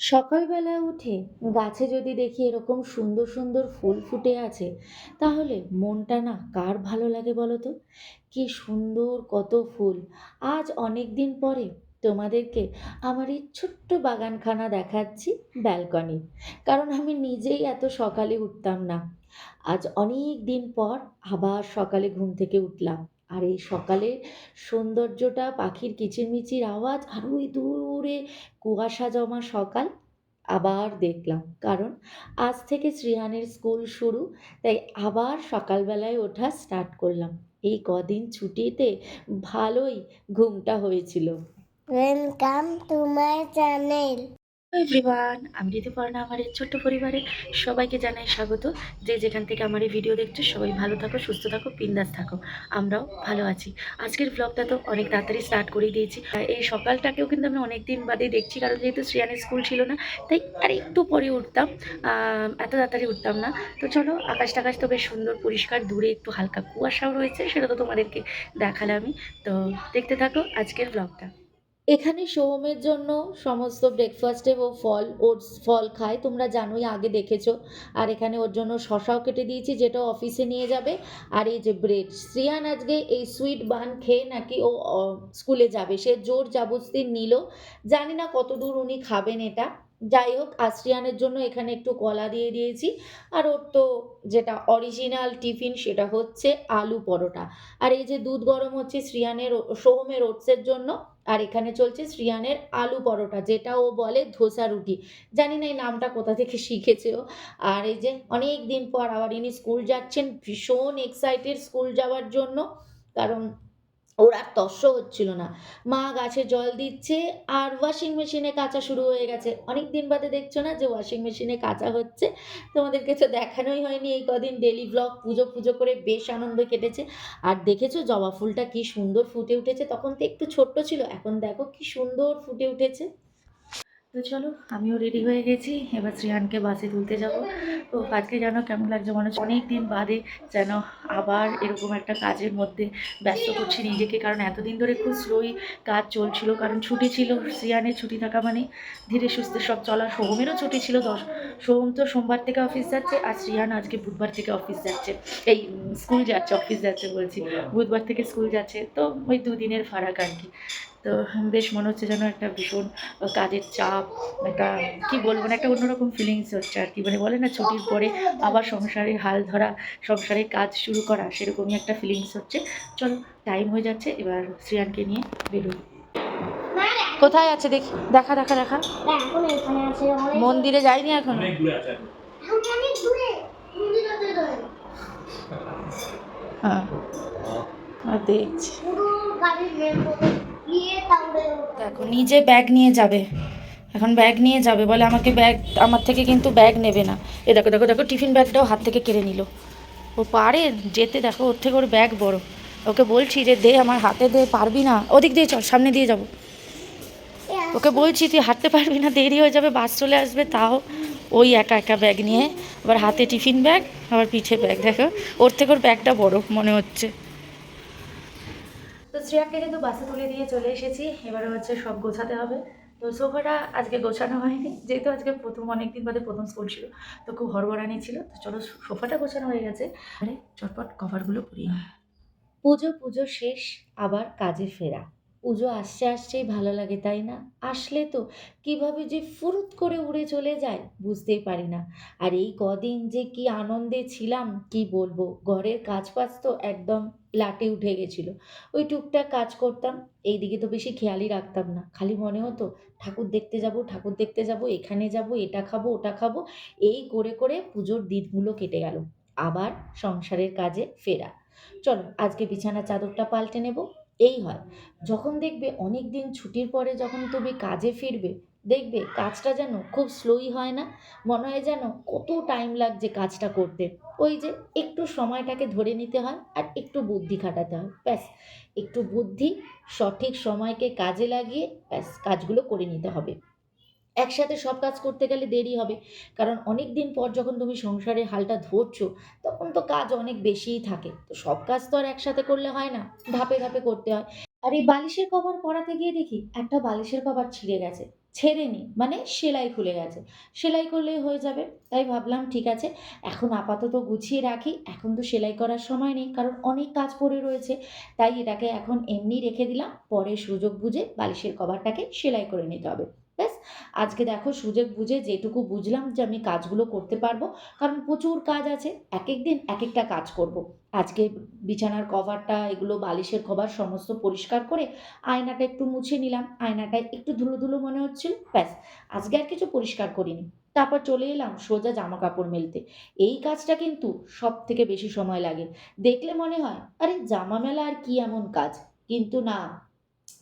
সকালবেলা উঠে গাছে যদি দেখি এরকম সুন্দর সুন্দর ফুল ফুটে আছে, তাহলে মনটা না কার ভালো লাগে বলো তো? কি সুন্দর কত ফুল। আজ অনেক দিন পরে তোমাদেরকে আমার এই ছোট্ট বাগানখানা দেখাচ্ছি ব্যালকনি। কারণ আমি নিজেই এত সকালে উঠতাম না। আজ অনেক দিন পর আবার সকালে ঘুম থেকে উঠলাম। আর এই সকালের সৌন্দর্যটা, পাখির কিচিরমিচির আওয়াজ আর ওই দূরে কুয়াশা জমা সকাল আবার দেখলাম। কারণ আজ থেকে শ্রেয়ানের স্কুল শুরু, তাই আবার সকালবেলায় ওঠা স্টার্ট করলাম। এই কদিন ছুটিতে ভালোই ঘুমটা হয়েছিল। Welcome to my channel. Everyone আমি ঋতুপর্ণা, আমার এই ছোট্ট পরিবারে সবাইকে জানাই স্বাগত। যে যেখান থেকে আমার এই ভিডিও দেখছ, সবাই ভালো থাকো, সুস্থ থাকো, বিন্দাস থাকো। আমরাও ভালো আছি। আজকের ব্লগটা তো অনেক তাড়াতাড়ি স্টার্ট করে দিয়েছি। এই সকালটাকেও কিন্তু আমি অনেক দিন বাদে দেখছি, কারণ যেহেতু শ্রেয়ানের স্কুল ছিল না, তাই আর একটু পরে উঠতাম। এত তাড়াতাড়ি উঠতাম না। তো চলো, আকাশ টাকাশ তো বেশ সুন্দর, পরিষ্কার, দূরে একটু হালকা কুয়াশাও রয়েছে, সেটা তো তোমাদেরকে দেখালে আমি তো দেখতে থাকো আজকের ব্লগটা এখানে সোহমের জন্য সমস্ত ব্রেকফাস্টে ও ফল ওটস ফল খায়। তোমরা জানোই, আগে দেখেছ। আর এখানে ওর জন্য শশাও কেটে দিয়েছি, যেটা অফিসে নিয়ে যাবে। আর এই যে ব্রেড শ্রিয়ান আজকে এই সুইট বান খেয়ে নাকি ও স্কুলে যাবে। সে জোর জাবস্তি নিল। জানি না কতদূর উনি খাবেন এটা। যাই হোক আশ্রিয়ানের জন্য এখানে একটু কলা দিয়ে দিয়েছি। আর ওর তো যেটা অরিজিনাল টিফিন সেটা হচ্ছে আলু পরোটা। আর এই যে দুধ গরম হচ্ছে শ্রিয়ানের সোহমের ওটসের জন্য, আর এখানে চলছে শ্রিয়ানের আলু পরোটা, যেটা ও বলে ধোসা রুটি। জানি না এই নামটা কোথা থেকে শিখেছে ও। আর এই যে অনেক দিন পর আবার ইনি স্কুল যাচ্ছেন, ভীষণ এক্সাইটেড স্কুল যাওয়ার জন্য। কারণ ওর আর তস্য হচ্ছিল না। মা গাছে জল দিচ্ছে আর ওয়াশিং মেশিনে কাঁচা শুরু হয়ে গেছে। অনেক দিন বাদে দেখছ না যে ওয়াশিং মেশিনে কাঁচা হচ্ছে? তোমাদেরকে তো দেখানোই হয়নি এই কদিন ডেলি ব্লগ পুজো পুজো করে বেশ আনন্দ কেটেছে। আর দেখেছ জবা ফুলটা কি সুন্দর ফুটে উঠেছে? তখন তো একটু ছোট্ট ছিল, এখন দেখো কি সুন্দর ফুটে উঠেছে। তো চলো, আমিও রেডি হয়ে গেছি। এবার শ্রেয়ানকে বাসে তুলতে যাব। তো আজকে যেন কেমন লাগছে মনে হচ্ছে অনেক দিন বাদে যেন আবার এরকম একটা কাজের মধ্যে ব্যস্ত করছি নিজেকে, কারণ এতদিন ধরে খুব স্লোই কাজ চলছিল, কারণ ছুটি ছিল, শ্রিয়ানের ছুটি থাকা মানে। ধীরে সুস্থে সব চলা, সোহমেরও ছুটি ছিল দশ সোহম তো সোমবার থেকে অফিস যাচ্ছে, আর শ্রিয়ান আজকে বুধবার থেকে অফিস যাচ্ছে। এই স্কুল যাচ্ছে অফিস যাচ্ছে বলছি। বুধবার থেকে স্কুল যাচ্ছে, তো ওই দুদিনের ফারাক আর কি। তো বেশ মনে হচ্ছে যেন একটা ভীষণ কাজের চাপ একটা কি বলব না একটা অন্যরকম ফিলিংস হচ্ছে আর কি। মানে বলে না ছুটির পরে আবার সংসারে হাল ধরা সংসারে কাজ শুরু করা সেরকমই একটা ফিলিংস হচ্ছে। চলো টাইম হয়ে যাচ্ছে এবার শ্রিয়ানকে নিয়ে বেরোই। কোথায় আছে দেখি? দেখা দেখা দেখা। মন্দিরে যাইনি এখন? অনেক দূরে আছে এখন। এখন অনেক দূরে মন্দিরতে দূরে হ্যাঁ দেখছি দেখো, নিজে ব্যাগ নিয়ে যাবে। এখন ব্যাগ নিয়ে যাবে বলে আমাকে ব্যাগ আমার থেকে কিন্তু ব্যাগ নেবে না। এ দেখো দেখো দেখো টিফিন ব্যাগটাও হাত থেকে কেড়ে নিল। ও পারে যেতে, দেখো, ওর থেকে ওর ব্যাগ বড়। ওকে বলছি যে, দে, আমার হাতে দে, পারবি না? ওদিক দিয়ে চল, সামনে দিয়ে যাব। ওকে বলছি, তুই হাঁটতে পারবি না, দেরি হয়ে যাবে, বাস চলে আসবে। তাও ওই একা একা ব্যাগ নিয়ে, আবার হাতে টিফিন ব্যাগ আবার পিঠে ব্যাগ দেখো। ওর থেকে ওর ব্যাগটা বড়, মনে হচ্ছে। তো শ্রেয়াকে কিন্তু বাসে তুলে দিয়ে চলে এসেছি, এবারে হচ্ছে সব গোছাতে হবে। তো সোফাটা আজকে গোছানো হয়নি, যেহেতু আজকে প্রথম অনেক দিন বাদে প্রথম স্কুল ছিল, তো খুব হরবরানি ছিল। তো চলো সোফাটা গোছানো হয়ে গেছে। আরে, চটপট কভারগুলো নিই। পুজো পুজো শেষ, আবার কাজে ফেরা। পুজো আসছে আসছেই ভালো লাগে, তাই না? আসলে তো কীভাবে যে ফুরুত করে উড়ে চলে যায় বুঝতেই পারি না। আর এই কদিন যে কি আনন্দে ছিলাম, কি বলব? ঘরের কাজ ফাজ তো একদম লাটে উঠে গেছিল। ওই টুকটাক কাজ করতাম এই দিকে তো বেশি খেয়ালই রাখতাম না। খালি মনে হতো, ঠাকুর দেখতে যাব, ঠাকুর দেখতে যাব, এখানে যাব, এটা খাব, ওটা খাব, এই করে করে পুজোর দিনগুলো কেটে গেল। আবার সংসারের কাজে ফেরা। চলো, আজকে বিছানা চাদরটা পাল্টে নেব। এই হয়। যখন দেখবে অনেক দিন ছুটির পরে যখন তুমি কাজে ফিরবে, দেখবে কাজটা যেন খুব স্লোই হয় না। মনে হয় যেন কত টাইম লাগছে কাজটা করতে। ওই যে একটু সময়টাকে ধরে নিতে হয় আর একটু বুদ্ধি খাটাতে হয়। ব্যাস, একটু বুদ্ধি, সঠিক সময়কে কাজে লাগিয়ে ব্যাস কাজগুলো করে নিতে হবে। একসাথে সব কাজ করতে গেলে দেরি হবে। কারণ অনেক দিন পর যখন তুমি সংসারে হালটা ধরছো, তখন তো কাজ অনেক বেশিই থাকে। তো সব কাজ তো আর একসাথে করলে হয় না, ধাপে ধাপে করতে হয়। আর এই বালিশের কভার পরাতে গিয়ে দেখি, একটা বালিশের কভার ছিঁড়ে গেছে। ছেড়ে নি মানে সেলাই খুলে গেছে। সেলাই করলেই হয়ে যাবে, তাই ভাবলাম ঠিক আছে, এখন আপাতত গুছিয়ে রাখি। এখন তো সেলাই করার সময় নেই, কারণ অনেক কাজ পড়ে রয়েছে। তাই এটাকে এখন এমনি রেখে দিলাম, পরে সুযোগ বুঝে বালিশের কভারটাকে সেলাই করে নিতে হবে। ব্যাস, আজকে দেখো সুযোগ বুঝে যেটুকু বুঝলাম যে আমি কাজগুলো করতে পারব, কারণ প্রচুর কাজ আছে এক এক দিন এক একটা কাজ করব। আজকে বিছানার কভারটা, এগুলো বালিশের কভার সমস্ত পরিষ্কার করে আয়নাটা একটু মুছে নিলাম, আয়নাটায় একটু ধুলো ধুলো মনে হচ্ছিল, ব্যাস, আজকে আর কিছু পরিষ্কার করিনি। তারপর চলে এলাম সোজা জামা কাপড় মেলতে। এই কাজটা কিন্তু সব থেকে বেশি সময় লাগে। দেখলে মনে হয়, আরে জামা মেলা আর কি এমন কাজ? কিন্তু না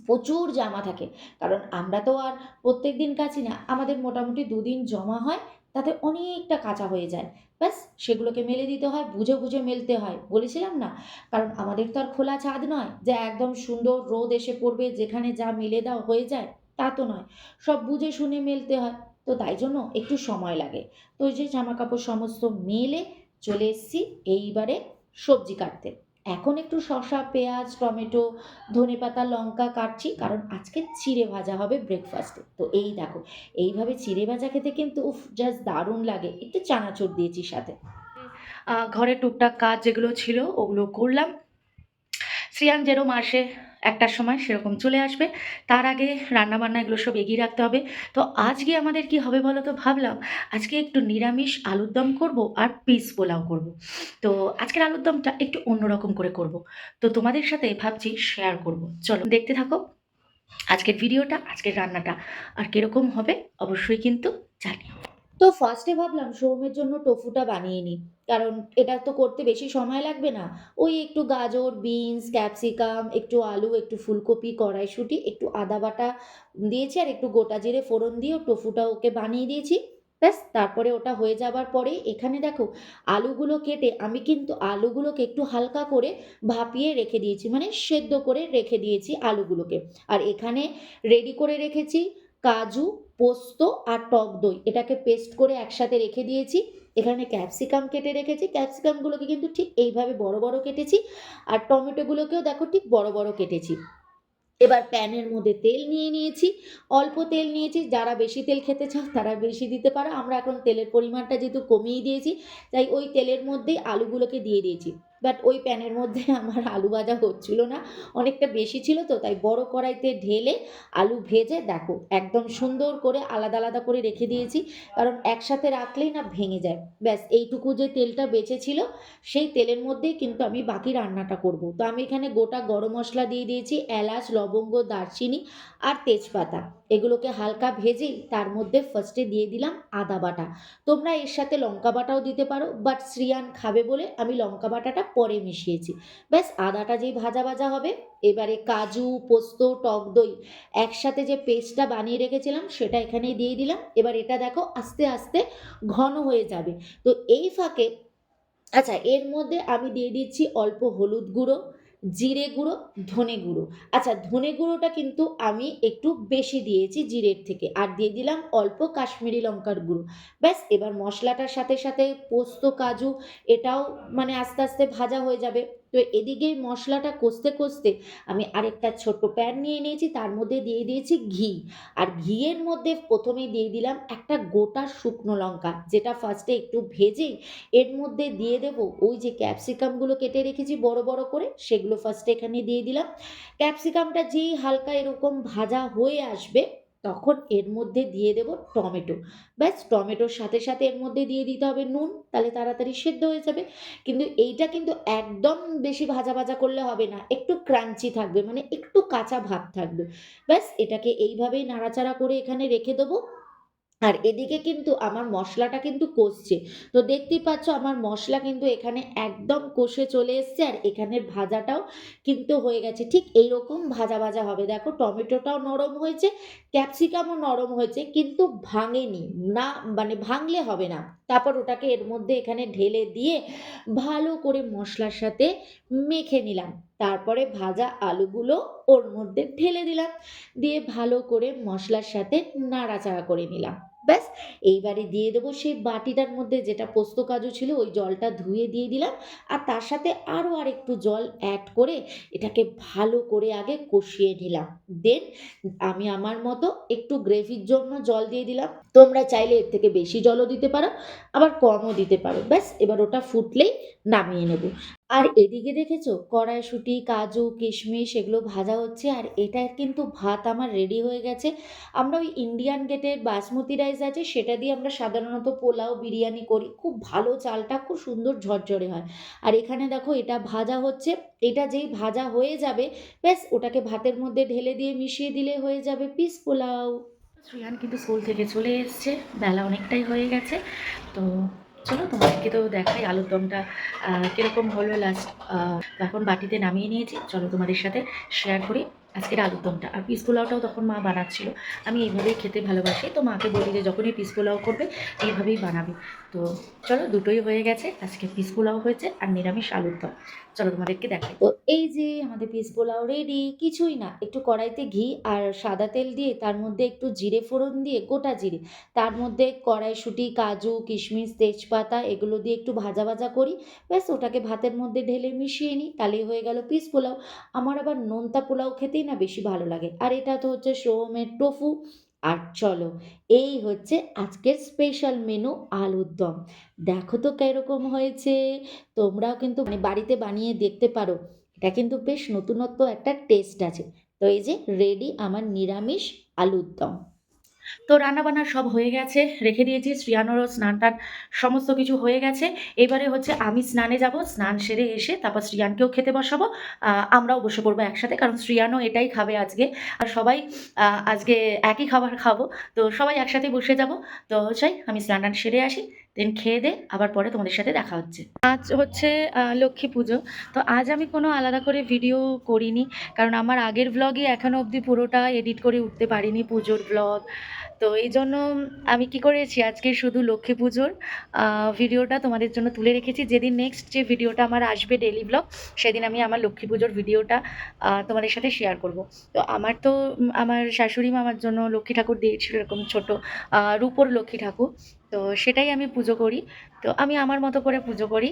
প্রচুর জামা থাকে। কারণ আমরা তো আর প্রত্যেক দিন কাচি না, আমাদের মোটামুটি দুদিন জমা হয়, তাতে অনেকটা কাঁচা হয়ে যায়। ব্যাস, সেগুলোকে মেলে দিতে হয়, বুঝে বুঝে মেলতে হয়, বলেছিলাম না? কারণ আমাদের তো আর খোলা ছাদ নয়, যে একদম সুন্দর রোদ এসে পড়বে, যেখানে যা মেলে দাও হয়ে যায়, তা তো নয়। সব বুঝে শুনে মেলতে হয়, তো তাই জন্য একটু সময় লাগে। তো ওই যে জামা কাপড় সমস্ত মেলে চলে এসেছি, এইবারে সবজি কাটতে। এখন একটু শসা, পেঁয়াজ, টমেটো ধনে পাতা লঙ্কা কাটছি, কারণ আজকে চিড়ে ভাজা হবে ব্রেকফাস্টে তো এই দেখো, এইভাবে চিড়ে ভাজা খেতে কিন্তু উফ জাস্ট দারুণ লাগে। একটু চানাচুর দিয়েছি সাথে। ঘরে টুকটাক কাজ যেগুলো ছিল, ওগুলো করলাম। শ্রিয়াং যেরকম আসে একটার সময় সেরকম চলে আসবে। তার আগে রান্নাবান্না এগুলো সব এগিয়ে রাখতে হবে। তো আজকে আমাদের কি হবে বলো তো ভাবলাম, আজকে একটু নিরামিষ আলুর দম করব আর পিস পোলাও করব। তো আজকের আলুর দমটা একটু অন্যরকম করে করব। তো তোমাদের সাথে ভাবছি শেয়ার করব। চলো দেখতে থাকো আজকের ভিডিওটা আজকের রান্নাটা আর কীরকম হবে অবশ্যই কিন্তু জানিও। তো ফার্স্টে ভাবলাম সৌমের জন্য টোফুটা বানিয়ে নিই। কারণ এটা তো করতে বেশি সময় লাগবে না। ওই একটু গাজর বিনস ক্যাপসিকাম একটু আলু, একটু ফুলকপি, কড়াইশুঁটি, একটু আদা বাটা দিয়েছি আর একটু গোটা জিরে ফোড়ন দিয়ে টোফুটা ওকে বানিয়ে দিয়েছি। ব্যাস, তারপরে ওটা হয়ে যাবার পরে এখানে দেখো আলুগুলো কেটে আমি কিন্তু আলুগুলোকে একটু হালকা করে ভাপিয়ে রেখে দিয়েছি মানে সেদ্ধ করে রেখে দিয়েছি আলুগুলোকে। আর এখানে রেডি করে রেখেছি কাজু পোস্ত আর টক দই। এটাকে পেস্ট করে একসাথে রেখে দিয়েছি। এখানে ক্যাপসিকাম কেটে রেখেছি। ক্যাপসিকামগুলোকে কিন্তু ঠিক এইভাবে বড় বড় কেটেছি। আর টমেটোগুলোকেও দেখো ঠিক বড় বড় কেটেছি। এবার প্যানের মধ্যে তেল নিয়ে নিয়েছি। অল্প তেল নিয়েছি। যারা বেশি তেল খেতে চাও তারা বেশি দিতে পারো। আমরা এখন তেলের পরিমাণটা যেহেতু কমিয়ে দিয়েছি, তাই ওই তেলের মধ্যেই আলুগুলোকে দিয়ে দিয়েছি। বাট ওই প্যানের মধ্যে আমার আলু ভাজা হচ্ছিল না। অনেকটা বেশি ছিল তো, তাই বড় কড়াইতে ঢেলে আলু ভেজে, দেখো, একদম সুন্দর করে আলাদা আলাদা করে রেখে দিয়েছি। কারণ একসাথে রাখলেই না ভেঙে যায়। ব্যাস, এইটুকু যে তেলটা বেঁচে ছিল, সেই তেলের মধ্যেই কিন্তু আমি বাকি রান্নাটা করব। তো আমি এখানে গোটা গরম মশলা দিয়ে দিয়েছি, এলাচ, লবঙ্গ, দারচিনি আর তেজপাতা। এগুলোকে হালকা ভেজেই তার মধ্যে ফার্স্টে দিয়ে দিলাম আদা বাটা। তোমরা এর সাথে লঙ্কা বাটাও দিতে পারো বাট শ্রিয়ান খাবে বলে আমি লঙ্কা বাটাটা পরে মিশিয়েছি। ব্যাস, আদাটা যেই ভাজা ভাজা হবে, এবারে কাজু, পোস্ত, টক দই একসাথে যে পেস্টটা বানিয়ে রেখেছিলাম, সেটা এখানেই দিয়ে দিলাম। এবার এটা দেখো, আস্তে আস্তে ঘন হয়ে যাবে। তো এই ফাঁকে আচ্ছা এর মধ্যে আমি দিয়ে দিচ্ছি অল্প হলুদ গুঁড়ো। জিরে গুঁড়ো, ধনে গুঁড়ো। আচ্ছা ধনে গুঁড়োটা কিন্তু আমি একটু বেশি দিয়েছি জিরের থেকে। আর দিয়ে দিলাম অল্প কাশ্মীরি লঙ্কার গুঁড়ো। ব্যাস, এবার মশলাটার সাথে সাথে পোস্ত, কাজু, এটাও মানে আস্তে আস্তে ভাজা হয়ে যাবে। তো এদিকে মশলাটা কষতে কষতে আমি আরেকটা ছোট প্যান নিয়ে নিয়েছি তার মধ্যে দিয়ে দিয়েছি ঘি। আর ঘিয়ের মধ্যে প্রথমে দিয়ে দিলাম একটা গোটা শুকনো লঙ্কা, যেটা ফার্স্টে একটু ভেজে এর মধ্যে দিয়ে দেব ওই যে ক্যাপসিকামগুলো কেটে রেখেছি বড় বড় করে, সেগুলো ফার্স্টে এখানে দিয়ে দিলাম। ক্যাপসিকামটা যেই হালকা এরকম ভাজা হয়ে আসবে তখন এর মধ্যে দিয়ে দেব টমেটো। ব্যাস, টমেটোর সাথে সাথে এর মধ্যে দিয়ে দিতে হবে নুন, তাহলে তাড়াতাড়ি সেদ্ধ হয়ে যাবে। কিন্তু এইটা কিন্তু একদম বেশি ভাজা ভাজা করলে হবে না, একটু ক্রাঞ্চি থাকবে মানে একটু কাঁচা ভাব থাকবে। ব্যাস, এটাকে এইভাবেই নাড়াচাড়া করে এখানে রেখে দেবো। আর এদিকে কিন্তু আমার মশলাটা কিন্তু কষছে। তো দেখতেই পাচ্ছ আমার মশলা কিন্তু এখানে একদম কষে চলে এসছে আর এখানের ভাজাটাও কিন্তু হয়ে গেছে। ঠিক এইরকম ভাজা ভাজা হবে। দেখো টমেটোটাও নরম হয়েছে, ক্যাপসিকামও নরম হয়েছে, কিন্তু ভাঙেনি। না মানে ভাঙলে হবে না। তারপর ওটাকে এর মধ্যে এখানে ঢেলে দিয়ে ভালো করে মশলার সাথে মেখে নিলাম। তারপরে ভাজা আলুগুলো ওর মধ্যে ঢেলে দিলাম। দিয়ে ভালো করে মশলার সাথে নাড়াচাড়া করে নিলাম। ব্যাস, এইবারে দিয়ে দেবো সেই বাটিটার মধ্যে যেটা পোস্ত কাজু ছিল, ওই জলটা ধুয়ে দিয়ে দিলাম। আর তার সাথে আরও আর একটু জল অ্যাড করে এটাকে ভালো করে আগে কষিয়ে নিলাম। দেন আমি আমার মতো একটু গ্রেভির জন্য জল দিয়ে দিলাম। তোমরা চাইলে এর থেকে বেশি জলও দিতে পারো, আবার কমও দিতে পারো। ব্যাস, এবার ওটা ফুটলেই নামিয়ে নেব। আর এদিকে দেখেছ? কড়াইশুঁটি, কাজু, কিশমিশ এগুলো ভাজা হচ্ছে আর এটা কিন্তু ভাত আমার রেডি হয়ে গেছে। আমরা ওই ইন্ডিয়ান গেটের বাসমতি রাইস আছে, সেটা দিয়ে আমরা সাধারণত পোলাও বিরিয়ানি করি। খুব ভালো চালটা, খুব সুন্দর ঝরঝরে হয়। আর এখানে দেখো এটা ভাজা হচ্ছে। এটা যেই ভাজা হয়ে যাবে, ব্যাস ওটাকে ভাতের মধ্যে ঢেলে দিয়ে মিশিয়ে দিলে হয়ে যাবে পিস পোলাও। শ্রিয়ান কিন্তু স্কুল থেকে চলে এসছে, বেলা অনেকটাই হয়ে গেছে, তো চলো, তোমাদেরকে তো দেখাই আলুর দমটা কীরকম হলো লাস্ট এখন বাটিতে নামিয়ে নিয়েছি। চলো তোমাদের সাথে শেয়ার করি। আজকের আলুর দমটা আর পিস পোলাওটাও তখন মা বানাচ্ছিল। আমি এইভাবেই খেতে ভালোবাসি। তো মাকে বলি যে, যখনই পিস পোলাও করবে, এইভাবেই বানাবে। তো চলো, দুটোই হয়ে গেছে। আজকে পিস পোলাও হয়েছে আর নিরামিষ আলুর দম। চলো, তোমাদেরকে দেখাই। তো এই যে, আমাদের পিস পোলাও রেডি কিছুই না। একটু কড়াইতে ঘি আর সাদা তেল দিয়ে, তার মধ্যে একটু জিরে ফোড়ন দিয়ে, গোটা জিরে। তার মধ্যে কড়াইশুঁটি, কাজু, কিশমিশ, তেজপাতা, এগুলো দিয়ে একটু ভাজা ভাজা করি। ব্যাস, ওটাকে ভাতের মধ্যে ঢেলে মিশিয়ে নিই। তাহলেই হয়ে গেল পিস পোলাও। আমার আবার নোনতা পোলাও খেতেই না বেশি ভালো লাগে। আর এটা তো হচ্ছে সোমের টোফু। আর চলো, এই হচ্ছে আজকের স্পেশাল মেনু আলুর দম। দেখো তো কীরকম হয়েছে। তোমরাও কিন্তু মানে বাড়িতে বানিয়ে দেখতে পারো। এটা কিন্তু বেশ নতুনত্ব একটা টেস্ট আছে। তো এই যে রেডি আমার নিরামিষ আলুর দম। তো রান্নাবান্না সব হয়ে গেছে, রেখে দিয়েছি শ্রিয়ানোরও স্নান টান সমস্ত কিছু হয়ে গেছে। এবারে হচ্ছে আমি স্নানে যাব, স্নান সেরে এসে তারপর শ্রিয়ানকেও খেতে বসাবো। আমরাও বসে পড়ব একসাথে, কারণ শ্রিয়ানও এটাই খাবে আজকে। আর সবাই আজকে একই খাবার খাব, তো সবাই একসাথে বসে যাব। তো চাই আমি স্নান টান সেরে আসি, দেন খেয়ে দে, আবার পরে তোমাদের সাথে দেখা হচ্ছে। আজ হচ্ছে লক্ষ্মী পুজো, তো আজ আমি কোনো আলাদা করে ভিডিও করিনি, কারণ আমার আগের ব্লগে এখনও অবধি পুরোটা এডিট করে উঠতে পারিনি পুজোর ব্লগ তো এই জন্য আমি কি করেছি, আজকে শুধু লক্ষ্মী পুজোর ভিডিওটা তোমাদের জন্য তুলে রেখেছি। যেদিন নেক্সট যে ভিডিওটা আমার আসবে ডেলি ব্লগ সেদিন আমি আমার লক্ষ্মী পুজোর ভিডিওটা তোমাদের সাথে শেয়ার করব। তো আমার তো, আমার শাশুড়ি মা আমার জন্য লক্ষ্মী ঠাকুর দিয়েছিল, এরকম ছোটো রূপোর লক্ষ্মী ঠাকুর। তো সেটাই আমি পুজো করি। তো আমি আমার মতো করে পুজো করি।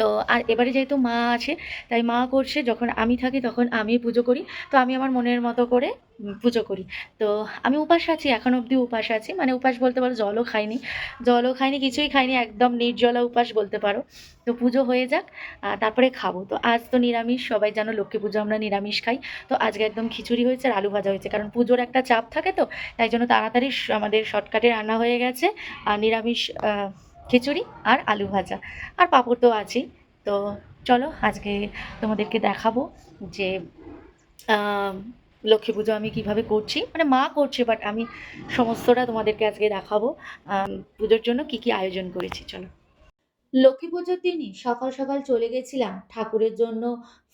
তো আর এবারে যেহেতু মা আছে, তাই মা করছে, যখন আমি থাকি তখন আমি পুজো করি। তো আমি আমার মনের মতো করে পুজো করি। তো আমি উপাস আছি, এখন অবধি উপাস আছি। মানে উপাস বলতে পারো জলও খাইনি। জলও খাইনি, কিছুই খাইনি, একদম নির্জলা উপাস বলতে পারো। তো পুজো হয়ে যাক তারপরে খাব। তো আজ তো নিরামিষ, সবাই জানো লক্ষ্মী পুজো আমরা নিরামিষ খাই। তো আজকে একদম খিচুড়ি হয়েছে আর আলু ভাজা হয়েছে। কারণ পুজোর একটা চাপ থাকে তো, তাই জন্য তাড়াতাড়ি আমাদের শর্টকাটে রান্না হয়ে গেছে। আর নিরামিষ খিচুড়ি আর আলু ভাজা। আর পাঁপড় তো আছেই। তো চলো আজকে তোমাদেরকে দেখাবো যে লক্ষ্মী পুজো আমি কীভাবে করছি। মানে মা করছে বাট আমি সমস্তটা তোমাদেরকে আজকে দেখাবো। পুজোর জন্য কি কি আয়োজন করেছি, চলো। লক্ষ্মী পুজোর দিনই সকাল সকাল চলে গেছিলাম। ঠাকুরের জন্য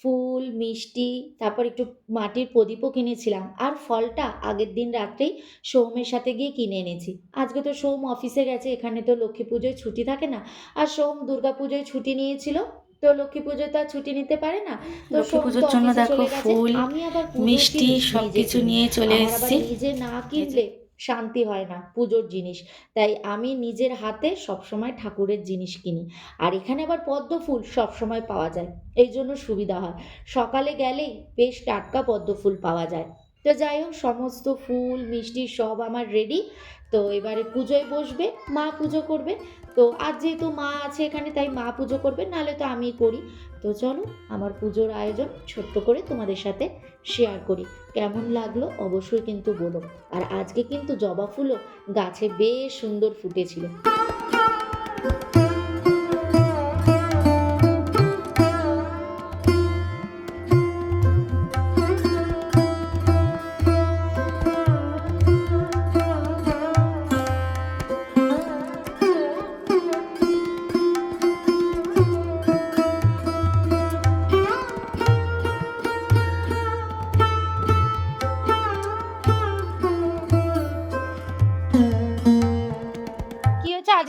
ফুল মিষ্টি তারপর একটু মাটির প্রদীপও কিনেছিলাম। আর ফলটা আগের দিন রাত্রেই সৌমের সাথে গিয়ে কিনে এনেছি। আজকে তো সৌম অফিসে গেছে এখানে তো লক্ষ্মী পুজোয় ছুটি থাকে না। আর সোম দুর্গা পুজোয় ছুটি নিয়েছিল তো লক্ষ্মী পুজোয় তো আর ছুটি নিতে পারে না। তো লক্ষ্মী পুজোর জন্য দেখো ফুল, আমি আবার মিষ্টি জিনিস সব নিজে কিছু কিনি। নিয়ে চলে এসেছি। নিজে না কিনলে শান্তি হয় না, পুজোর জিনিস। তাই আমি নিজের হাতে সবসময় ঠাকুরের জিনিস কিনি। আর এখানে আবার পদ্ম ফুল সবসময় পাওয়া যায়। এই জন্য সুবিধা হয়। সকালে গেলেই বেশ টাটকা পদ্ম ফুল পাওয়া যায়। তো যাই হোক, সমস্ত ফুল, মিষ্টি সব আমার রেডি তো এবারে পুজোয় বসবে, মা পুজো করবে। তো আর যেহেতু মা আছে এখানে, তাই মা পুজো করবে, নাহলে তো আমি করি। তো চলো, আমার পুজোর আয়োজন ছোট্ট করে তোমাদের সাথে শেয়ার করি। কেমন লাগল অবশ্যই কিন্তু বলো। আর আজকে কিন্তু জবা ফুলও গাছে বেশ সুন্দর ফুটেছিল।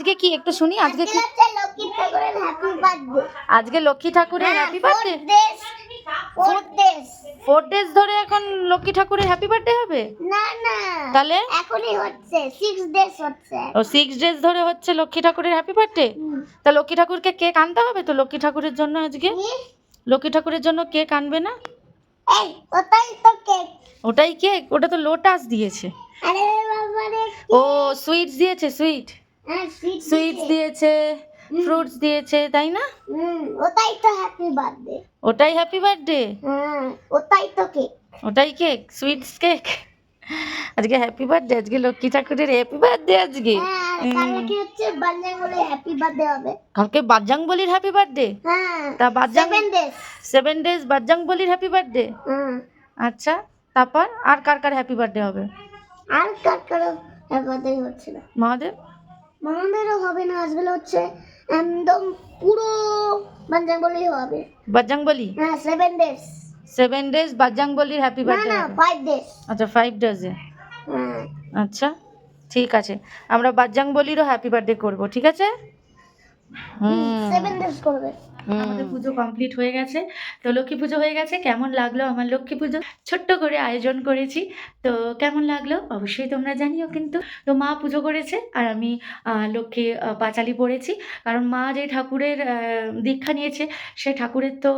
আজকে কি একটু শুনি? আজকে কি লক্ষ্মী ঠাকুরের হ্যাপি বার্থডে আজকে লক্ষ্মী ঠাকুরের হ্যাপি বার্থডে ফোর ডেজ ধরে এখন লক্ষ্মী ঠাকুরের হ্যাপি বার্থডে হবে? না না। তাহলে? এখনই হচ্ছে সিক্স ডেজ হচ্ছে। ও সিক্স ডেজ ধরে হচ্ছে লক্ষ্মী ঠাকুরের হ্যাপি বার্থডে। তা লক্ষ্মী ঠাকুরকে কেক আনতে হবে তো লক্ষ্মী ঠাকুরের জন্য আজকে? লক্ষ্মী ঠাকুরের জন্য কেক আনবে না? ওটাই তো কেক ওটাই কেক ওটা তো লোটাস দিয়েছে। আরে বাবা ও সুইটস দিয়েছে সুইট সুইটস দিয়েছে। ফ্রুটস দিয়েছে তাই না? ওটাই তো হ্যাপি বার্থডে ওটাই হ্যাপি বার্থডে হ্যাঁ ওটাই তো কেক ওটাই কেক সুইটস কেক আজকে হ্যাপি বার্থডে আজকে লক্ষ্মী ঠাকুরের হ্যাপি বার্থডে আজকে। হ্যাঁ কালকে হচ্ছে বার্থডে হ্যাপি বার্থডে হবে। কালকে বাজ্জাং বলির হ্যাপি বার্থডে হ্যাঁ তা বাজ্জাং সেভেন ডেজ সেভেন ডেজ বাজ্জাং বলির হ্যাপি বার্থডে হুম। আচ্ছা তারপর আর কার কার হ্যাপি বার্থডে হবে? আর কার কারও হ্যাপি বার্থডে হচ্ছে না মহাদেব? আমাদেরও হবে না আসবে হচ্ছে একদম পুরো বলেই হবে। বাজ্জাং হ্যাঁ সেভেন ডেজ সেভেন ডেজ বাজ্জাং বলির হ্যাপি বার্থডে না ফাইভ ডেজ আচ্ছা ফাইভ ডেজে হ্যাঁ। আচ্ছা ঠিক আছে। আমরা বাজ্জাং বলিরও হ্যাপি বার্থডে করব ঠিক আছে? হুম সেভেন ডেজ করবে। আমাদের পুজো কমপ্লিট হয়ে গেছে। তো লক্ষ্মী পুজো হয়ে গেছে। কেমন লাগল আমার লক্ষ্মী পুজো? ছোট্ট করে আয়োজন করেছি। তো কেমন লাগল? অবশ্যই তোমরা জানিও কিন্তু। তো মা পুজো করেছে আর আমি লক্ষ্মী পাঁচালি পড়েছি। কারণ মা যে ঠাকুরের দীক্ষা নিয়েছে সে ঠাকুরের তো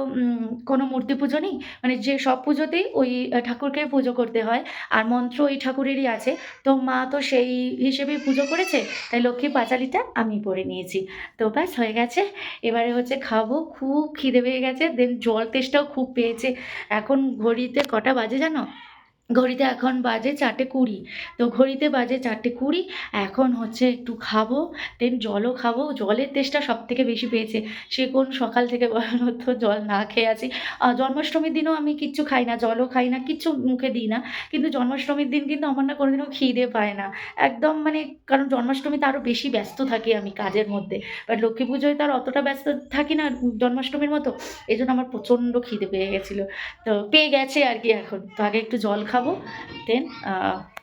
কোনো মূর্তি পুজো নেই। মানে যে সব পুজোতেই ওই ঠাকুরকে পুজো করতে হয়। আর মন্ত্র ওই ঠাকুরেরই আছে। তো মা তো সেই হিসেবেই পুজো করেছে। তাই লক্ষ্মী পাঁচালিটা আমি পড়ে নিয়েছি। তো ব্যাস হয়ে গেছে। এবারে হচ্ছে খাব। খুব খিদে পেয়ে গেছে দেন জল তেষ্টাও খুব পেয়েছে। এখন ঘড়িতে কটা বাজে জানো? ঘড়িতে এখন বাজে চারটে কুড়ি। তো ঘড়িতে বাজে চারটে কুড়ি, এখন হচ্ছে একটু খাব দেন জলও খাব। জলের তেষ্টা সব থেকে বেশি পেয়েছে। সে কোন সকাল থেকে তো জল না খেয়ে আছি। জন্মাষ্টমীর দিনও আমি কিচ্ছু খাই না, জলও খাই না, কিচ্ছু মুখে দিই না। কিন্তু জন্মাষ্টমীর দিন কিন্তু আমার না কোনোদিনও খিদে পায় না। একদম মানে কারণ জন্মাষ্টমীতে আরও বেশি ব্যস্ত থাকি আমি কাজের মধ্যে। বাট লক্ষ্মী পুজোয় তো আর অতটা ব্যস্ত থাকি না জন্মাষ্টমীর মতো। এই জন্য আমার প্রচণ্ড খিদে পেয়ে গেছিল। তো পেয়ে গেছে আর কি এখন। তো আগে একটু জল খাব দেন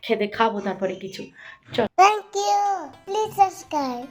খেতে খাব তারপরে কিছু। Thank you please subscribe